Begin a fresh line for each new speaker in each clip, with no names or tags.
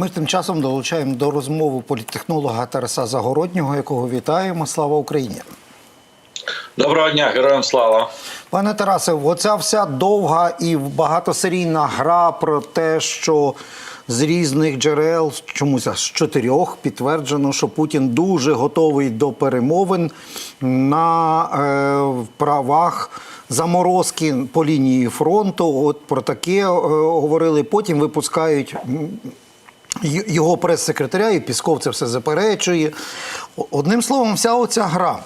Ми тим часом долучаємо до розмови політтехнолога Тараса Загороднього, якого вітаємо. Слава Україні!
Доброго дня, героям слава.
Пане Тарасе, оця вся довга і багатосерійна гра про те, що з різних джерел, чомусь з чотирьох, підтверджено, що Путін дуже готовий до перемовин на е, правах заморозки по лінії фронту. От про таке е, говорили. Потім випускають. Його прес-секретаря і Пісков це все заперечує. Одним словом, вся оця гра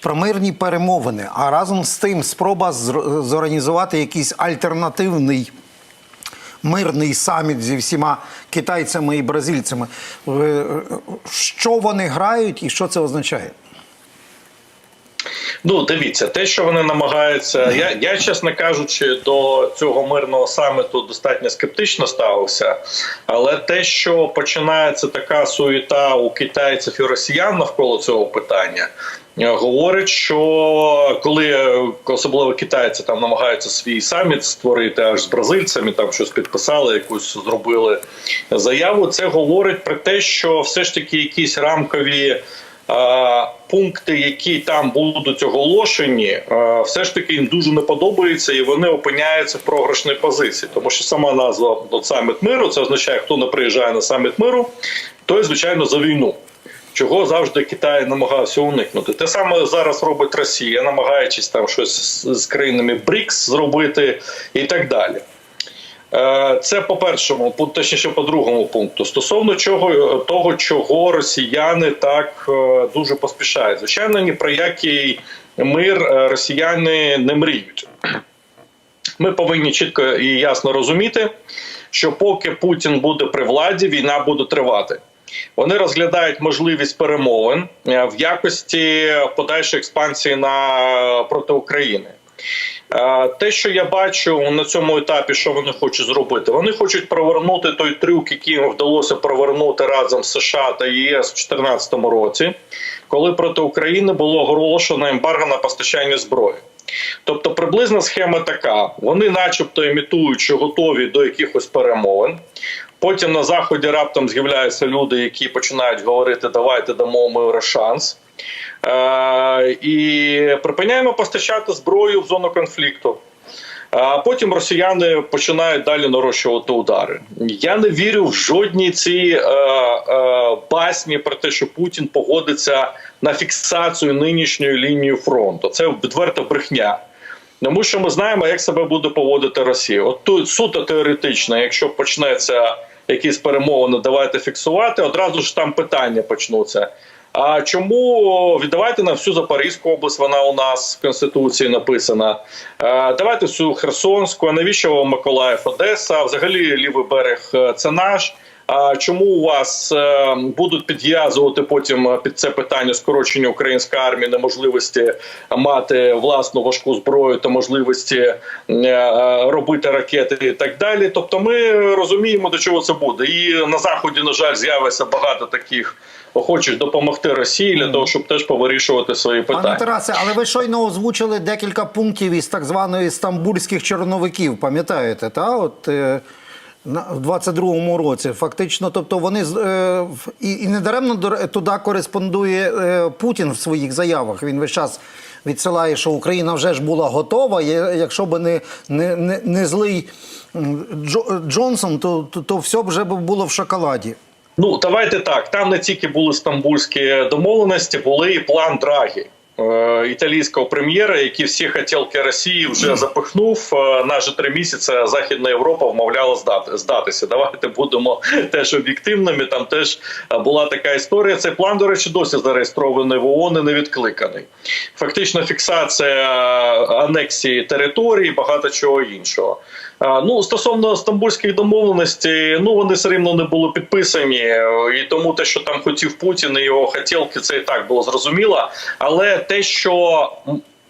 про мирні перемовини, а разом з тим спроба зорганізувати якийсь альтернативний мирний саміт зі всіма китайцями і бразильцями. Е, Що вони грають і що це означає?
Ну, дивіться, те, що вони намагаються. Я, я чесно кажучи, до цього мирного саміту достатньо скептично ставився. Але те, що починається така суєта у китайців і росіян навколо цього питання. е, Говорить, що коли е, особливо китайці там намагаються свій саміт створити аж з бразильцями, там щось підписали, якусь зробили заяву. Це говорить про те, що все ж таки якісь рамкові пункти, які там будуть оголошені, е, все ж таки їм дуже не подобається, і вони опиняються в програшній позиції, тому що сама назва саміт миру це означає, хто не приїжджає на саміт миру, той звичайно за війну. Чого завжди Китай намагався уникнути. Те саме зараз робить Росія, намагаючись там щось з країнами БРІКС зробити і так далі. Е, Це по першому, пункту, точніше по другому пункту. Стосовно чого того, чого росіяни так е, дуже поспішають. Звичайно, ні про який мир е, росіяни не мріють. Ми повинні чітко і ясно розуміти, що поки Путін буде при владі, війна буде тривати. Вони розглядають можливість перемовин е, в якості подальшої експансії на проти України. Е, Те, що я бачу на цьому етапі, що вони хочуть зробити, вони хочуть провернути той трюк, який їм вдалося провернути разом з США та ЄС в 2014 році, коли проти України було оголошено ембарго на постачання зброї. Тобто приблизна схема така: вони, начебто, імітують, що готові до якихось перемовин. Потім на заході раптом з'являються люди, які починають говорити: давайте дамо миру шанс. Е, і припиняємо постачати зброю в зону конфлікту. А потім росіяни починають далі нарощувати удари. Я не вірю в жодні ці е, е, басні про те, що Путін погодиться на фіксацію нинішньої лінії фронту. Це відверта брехня. Тому що ми знаємо, як себе буде поводити Росія. От тут суто теоретично, якщо почнеться якісь перемовини, давайте фіксувати. Одразу ж там питання почнуться. А чому віддавайте нам всю Запорізьку область? Вона у нас в конституції написана. Е, Давайте всю Херсонську. А навіщо Миколаїв, Одеса? Взагалі лівий берег е, це наш. А чому у вас е, будуть підв'язувати потім е, під це питання скорочення української армії, неможливості мати власну важку зброю та можливості е, робити ракети і так далі? Тобто, ми розуміємо, до чого це буде, і на заході, на жаль, з'явиться багато таких охочих допомогти Росії для того, щоб теж повирішувати свої
Пане. Тарасе, але ви щойно озвучили декілька пунктів із так званої стамбульських чорновиків, пам'ятаєте, та? От, в 22-му році. Фактично, тобто вони е, і, і недаремно туди кореспондує е, Путін в своїх заявах. Він весь час відсилає, що Україна вже ж була готова. Якщо б не, не, не, не злий Джо, Джонсон, то, то, то все б вже було в шоколаді.
Ну давайте так. Там не тільки були стамбульські домовленості, були і план Драгі. Італійського прем'єра, який всі хотілки Росії вже запихнув е, на вже три місяці. Західна Європа вмовляла здати здатися. Давайте будемо теж об'єктивними. Там теж була така історія. Цей план, до речі, досі зареєстрований в ООН і не відкликаний. Фактично, фіксація е, анексії території, багато чого іншого. А, Ну, стосовно стамбульських домовленостей, ну вони все рівно не були підписані, е, і тому те, що там хотів Путін і його хотілки, це і так було зрозуміло. Але те, що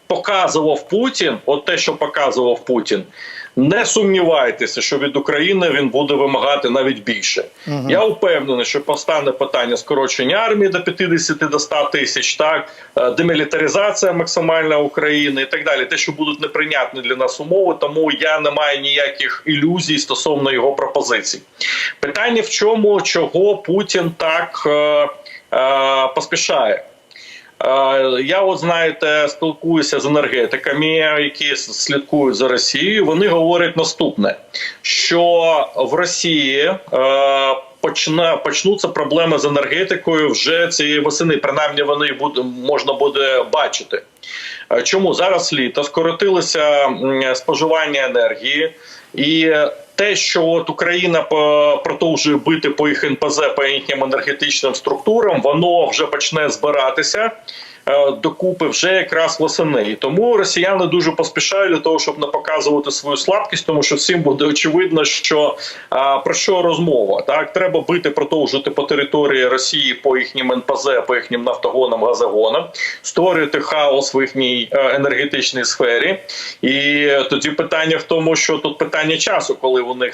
показував Путін, от те, що показував Путін, Не сумнівайтеся, що від України він буде вимагати навіть більше. Я впевнений, що постане питання скорочення армії до 50 до 100 тисяч, так е, демілітаризація максимальна України і так далі. Те, що будуть неприйнятні для нас умови, тому я не маю ніяких ілюзій стосовно його пропозицій. Питання в чому, чого Путін так е, е, поспішає. Е, Я, от знаєте, спілкуюся з енергетиками, які слідкують за Росією. Вони говорять наступне: що в Росії е, почне почнуться проблеми з енергетикою вже цієї восени. Принаймні вони буде можна буде бачити. Е, Чому зараз літо скоротилося споживання енергії і. Те, що от Україна по- продовжує бити по їх НПЗ, по їхнім енергетичним структурам, воно вже почне збиратися. е, докупи вже якраз восени. І тому росіяни дуже поспішають для того, щоб не показувати свою слабкість, тому що всім буде очевидно, що а, про що розмова. Так треба бити, продовжувати по території Росії по їхнім НПЗ, по їхнім нафтогонам, газогонам, створювати хаос в їхній е, енергетичній сфері. І тоді питання в тому, що тут питання часу, коли у них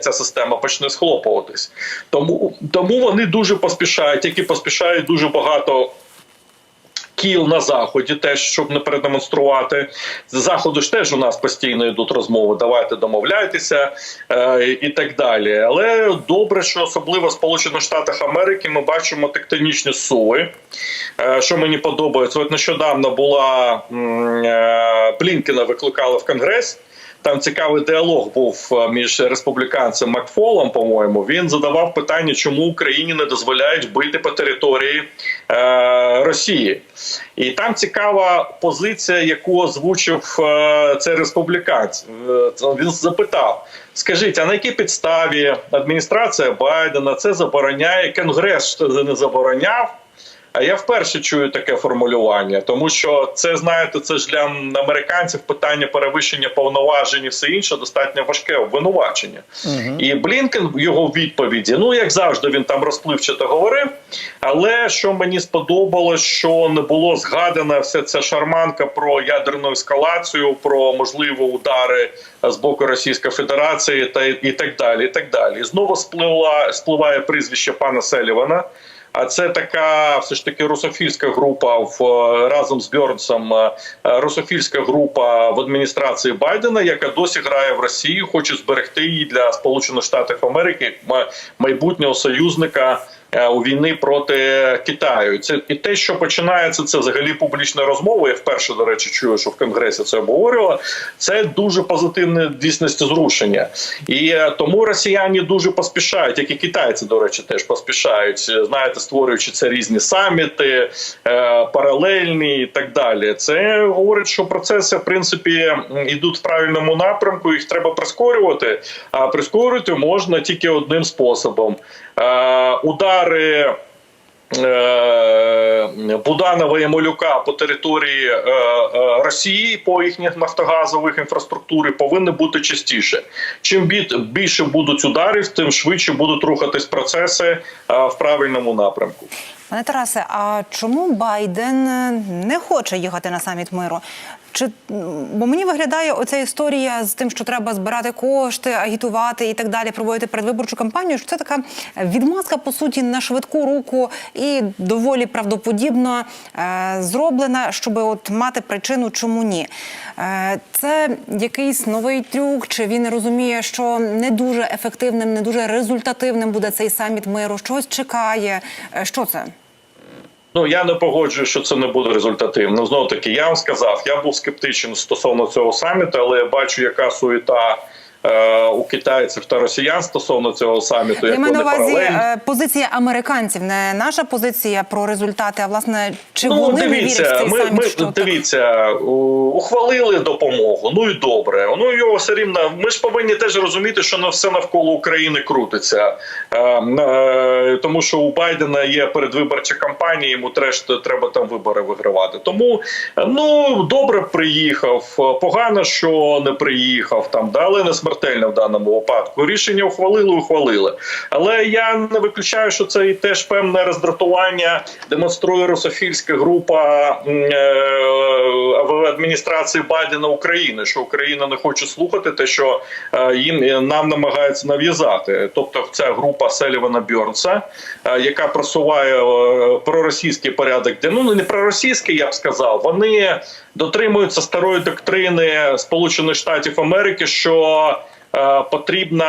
ця система почне схлопуватись. Тому, тому вони дуже поспішають, які поспішають дуже багато. Кіл на заході, теж щоб не передемонструвати з заходу ж теж у нас постійно йдуть розмови. Давайте домовляйтеся е, і так далі. Але добре, що особливо в Сполучених Штатах Америки ми бачимо тектонічні суви. Е, що мені подобається, от нещодавно була е, Блінкіна, викликали в Конгрес. Там цікавий діалог був е, між республіканцем Макфолом. По-моєму, він задавав питання, чому Україні не дозволяють бити по території е, Росії, і там цікава позиція, яку озвучив е, цей республіканець. Е, Він запитав: скажіть, а на якій підставі адміністрація Байдена це забороняє? Конгрес це не забороняв. А я вперше чую таке формулювання, тому що це знаєте, це ж для американців питання перевищення повноважень і все інше достатньо важке обвинувачення. І Блінкен в його відповіді, ну як завжди, він там розпливчато говорив. Але що мені сподобалось, що не було згадана вся ця шарманка про ядерну ескалацію, про можливі удари з боку Російської Федерації та і так далі. І так далі. І знову спливла спливає прізвище пана Селівана. А це така все ж таки русофільська група в е, разом з Бьорнсом. е, е, Русофільська група в адміністрації Байдена, яка досі грає в Росію, хоче зберегти її для Сполучених Штатів Америки, майбутнього союзника. Е, У війни проти Китаю, це і те, що починається, це взагалі публічна розмова. Я вперше до речі чую, що в конгресі це обговорювало. Це дуже позитивне дійсності зрушення, і е, тому росіяни дуже поспішають, як і китайці, до речі, теж поспішають. Знаєте, створюючи це різні саміти, е, паралельні і так далі. Це говорить, що процеси в принципі йдуть в правильному напрямку. Їх треба прискорювати. А прискорювати можна тільки одним способом: удари. е, Буданова і Малюка по території е, е, Росії по їхніх нафтогазових інфраструктурі повинні бути частіше. Чим бі- більше будуть ударів, тим швидше будуть рухатись процеси е, в правильному напрямку.
Пане Тарасе, а чому Байден е, не хоче їхати на саміт миру? Чи бо мені виглядає оця історія з тим, що треба збирати кошти, агітувати і так далі, проводити передвиборчу кампанію? Що це така відмазка по суті на швидку руку і доволі правдоподібно е, зроблена, щоб от мати причину, чому ні? Е, це якийсь новий трюк, чи він розуміє, що не дуже ефективним, не дуже результативним буде цей саміт миру? Щось чекає? Е, Що це?
Ну я не погоджую, що це не буде результативно. Знову таки, я вам сказав, я був скептичен стосовно цього саміту, але я бачу, яка суєта е, у китайців та росіян стосовно цього саміту.
Я маю на увазі е, позиція американців, не наша позиція про результати, а власне чи
Ну,
вони не вірять в
дивіться,
цей
ми,
саміт?
ми
що
дивіться, ухвалили допомогу. Ну і добре. Ну його все рівно. Ми ж повинні теж розуміти, що на все навколо України крутиться. Е, е, тому що у Байдена є передвиборча кампанія, йому треш треба там вибори вигравати. Тому е, ну добре приїхав. Погано, що не приїхав там, дали не смертельно смертельне в даному випадку. Рішення ухвалили, ухвалили. Але я не виключаю, що це і теж певне роздратування демонструє русофільська група е, в адміністрації Байдена України, що Україна не хоче слухати те, що е, їм нам намагаються нав'язати. Тобто, ця група Селівана Бьорнса, е, яка просуває е, проросійський порядок, де ну не проросійський, я б сказав. Вони дотримуються старої доктрини Сполучених Штатів Америки, що е, потрібно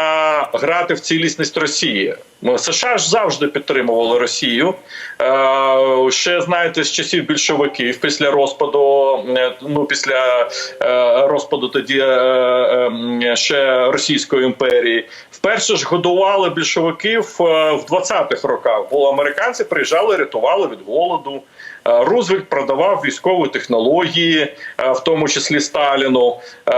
грати в цілісність Росії. США ж завжди підтримували Росію. Е, ще знаєте, з часів більшовиків після розпаду, е, ну після розпаду тоді ще Російської імперії, вперше ж годували більшовиків в 20-х роках, бо американці приїжджали, рятували від голоду. Е, Рузвельт продавав військові технології, е, в тому числі Сталіну. Е,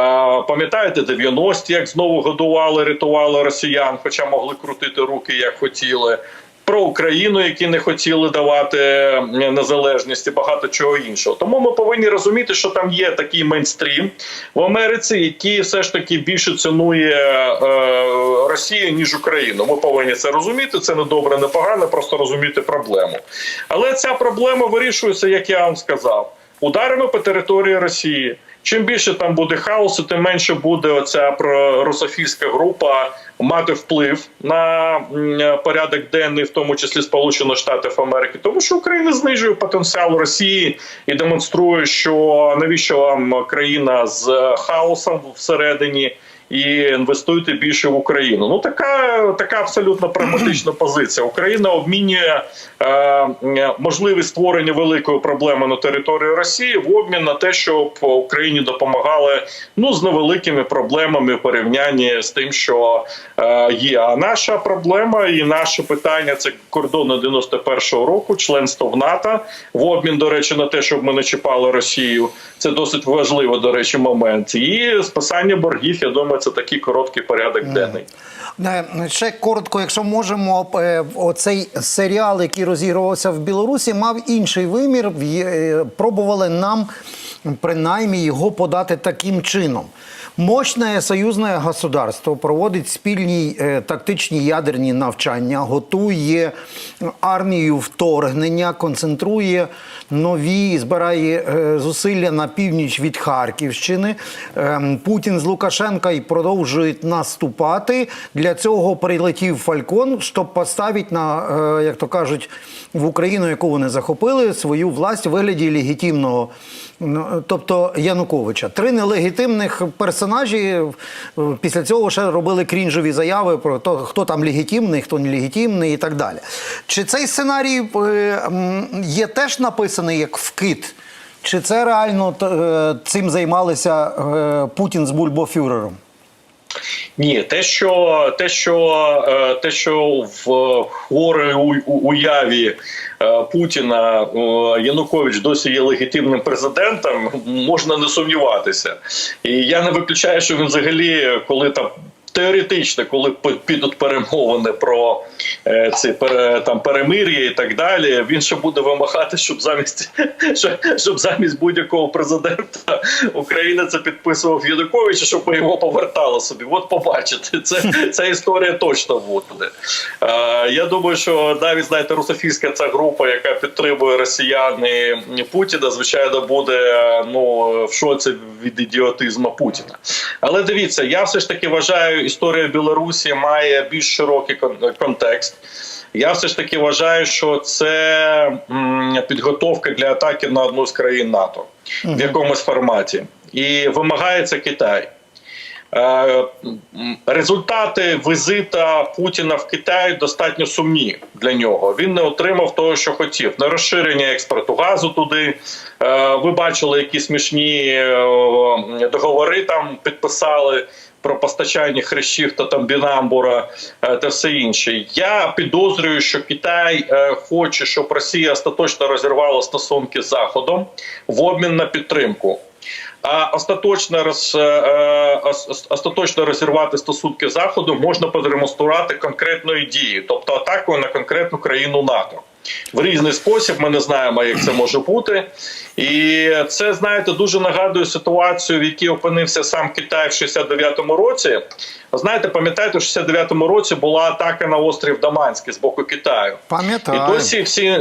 Пам'ятаєте, 90-ті, як знову годували, рятували росіян, хоча могли крутити руки як хотіли. Про Україну, які не хотіли давати е, незалежність і багато чого іншого. Тому ми повинні розуміти, що там є такий мейнстрім в Америці, який все ж таки більше цінує е, Росію ніж Україну. Ми повинні це розуміти. Це не добре, не погано, просто розуміти проблему. Але ця проблема вирішується, як я вам сказав, ударами по території Росії. Чим більше там буде хаосу, тим менше буде оця прорософійська група мати вплив на порядок денний, в тому числі Сполучених Штатів Америки, тому що Україна знижує потенціал Росії і демонструє, що навіщо вам країна з хаосом всередині. І інвестуйте більше в Україну. Ну така така абсолютно прагматична позиція. Україна обмінює е, можливість створення великої проблеми на території Росії в обмін на те, щоб Україні допомагали ну з невеликими проблемами в порівнянні з тим, що е, є. А наша проблема і наше питання це кордони 91-го року, членство в НАТО в обмін, до речі, на те, щоб ми не чіпали Росію. Це досить важливо, до речі, момент. І списання боргів. Я думаю, це такий короткий порядок денний.
Ще коротко, якщо можемо, е, оцей серіал, який розігрувався в Білорусі, мав інший вимір. Е, Пробували нам принаймні його подати таким чином. Мощне союзне государство проводить спільні е, тактичні ядерні навчання, готує армію вторгнення, концентрує нові, збирає е, зусилля на північ від Харківщини. Ем, Путін з Лукашенка і продовжують наступати. Для цього прилетів Фалькон, щоб поставити на, е, як то кажуть, в Україну, яку вони захопили, свою власть у вигляді легітимного, ну, тобто Януковича. Три нелегітимних персонажі е, після цього ще робили крінжові заяви про те, хто там легітимний, хто нелегітимний і так далі. Чи цей сценарій е, є теж написаний як вкид? Чи це реально е, цим займалися Путін з Бульбофюрером?
Ні, те, що те, що е, те, що в хворій уяві е, Путіна е, Янукович досі є легітимним президентом, можна не сумніватися. І я не виключаю, що він взагалі, коли там. Теоретично, коли підуть перемовини про е, ці там перемир'я і так далі, він ще буде вимагати, щоб замість щоб, замість будь-якого президента України це підписував Янукович, щоб ми його повертали собі. От побачите, це ця історія точно буде. Е, я думаю, що навіть знаєте, русофільська ця група, яка підтримує росіян і Путіна, звичайно, буде ну в шоці від ідіотизму Путіна. Але дивіться, я все ж таки вважаю, історія Білорусі має більш широкий контекст. Я все ж таки вважаю, що це підготовка для атаки на одну з країн НАТО в якомусь форматі, і вимагається Китай. Е, Результати візита Путіна в Китай достатньо сумні для нього. Він не отримав того, що хотів. Не розширення експорту газу туди. Е, Ви бачили, які смішні е, договори там підписали про постачання хрещів та там бінамбура е, та все інше. Я підозрюю, що Китай е, хоче, щоб Росія остаточно розірвала стосунки з Заходом в обмін на підтримку. А остаточно роз е, ос- ос- остаточно розірвати стосунки з заходом можна продемонструвати конкретної дії, тобто атакою на конкретну країну НАТО. В різний спосіб. Ми не знаємо, як це може бути. І це, знаєте, дуже нагадує ситуацію, в якій опинився сам Китай в 69-му році. Знаєте, пам'ятаєте, в 69-му році була атака на острів Даманський з боку Китаю.
Пам'ятаю.
І досі всі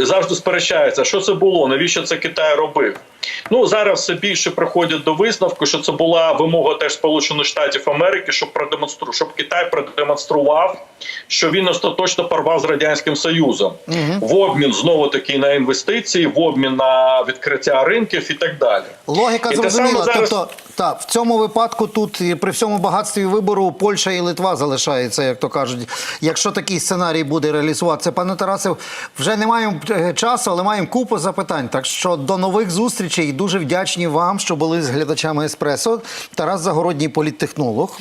завжди сперечаються, що це було, навіщо це Китай робив. Ну зараз все більше приходять до висновку, що це була вимога теж Сполучених Штатів Америки, щоб продемонстру, щоб Китай продемонстрував, що він остаточно порвав з радянським Союзом в обмін знову таки на інвестиції, в обмін на відкриття ринків і так далі.
Логіка
І
зрозуміла.
зараз-
Тобто, так, в цьому випадку тут при всьому багатстві вибору Польща і Литва залишається, як то кажуть. Якщо такий сценарій буде реалізуватися, пане Тарасе, вже не маємо е, часу, але маємо купу запитань. Так що до нових зустрічей. Дуже вдячні вам, що були з глядачами Еспресо. Тарас Загородній політтехнолог.